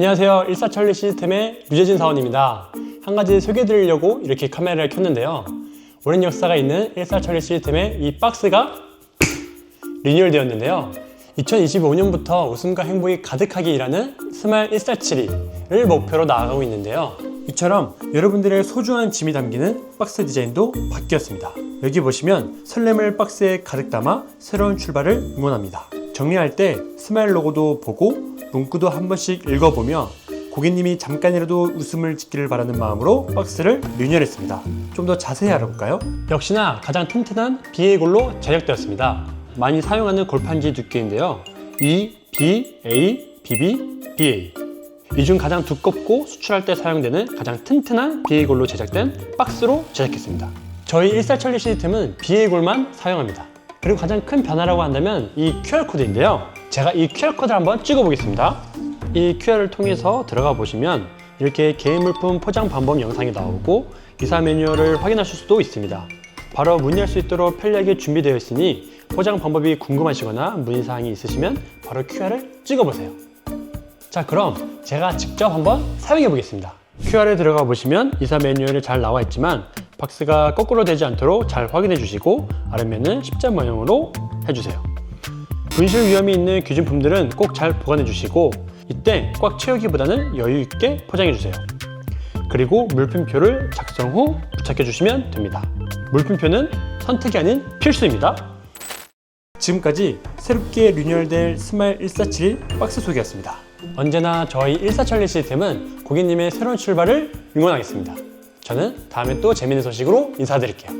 안녕하세요. 일사천리 시스템의 유재진 사원입니다. 한 가지 소개해드리려고 이렇게 카메라를 켰는데요. 오랜 역사가 있는 일사천리 시스템의 이 박스가 리뉴얼 되었는데요. 2025년부터 웃음과 행복이 가득하게 일하는 스마일 1472를 목표로 나아가고 있는데요. 이처럼 여러분들의 소중한 짐이 담기는 박스 디자인도 바뀌었습니다. 여기 보시면 설렘을 박스에 가득 담아 새로운 출발을 응원합니다. 정리할 때 스마일 로고도 보고 문구도 한 번씩 읽어보며 고객님이 잠깐이라도 웃음을 짓기를 바라는 마음으로 박스를 리뉴얼했습니다. 좀 더 자세히 알아볼까요? 역시나 가장 튼튼한 BA 골로 제작되었습니다. 많이 사용하는 골판지 두께인데요. E, B, A, BB, BA. 이 중 가장 두껍고 수출할 때 사용되는 가장 튼튼한 BA 골로 제작된 박스로 제작했습니다. 저희 일사천리 시스템은 BA 골만 사용합니다. 그리고 가장 큰 변화라고 한다면 이 QR코드인데요. 제가 이 QR코드를 한번 찍어 보겠습니다. 이 QR을 통해서 들어가 보시면 이렇게 개인 물품 포장 방법 영상이 나오고 이사 매뉴얼을 확인하실 수도 있습니다. 바로 문의할 수 있도록 편리하게 준비되어 있으니 포장 방법이 궁금하시거나 문의사항이 있으시면 바로 QR을 찍어보세요. 자 그럼 제가 직접 한번 사용해 보겠습니다. QR에 들어가 보시면 이사 매뉴얼이 잘 나와 있지만 박스가 거꾸로 되지 않도록 잘 확인해 주시고 아래면은 십자 모양으로 해주세요. 분실 위험이 있는 귀중품들은 꼭 잘 보관해 주시고 이때 꽉 채우기보다는 여유 있게 포장해 주세요. 그리고 물품표를 작성 후 부착해 주시면 됩니다. 물품표는 선택이 아닌 필수입니다. 지금까지 새롭게 리뉴얼될 스마일 1471 박스 소개였습니다. 언제나 저희 일사천리 시스템은 고객님의 새로운 출발을 응원하겠습니다. 저는 다음에 또 재밌는 소식으로 인사드릴게요.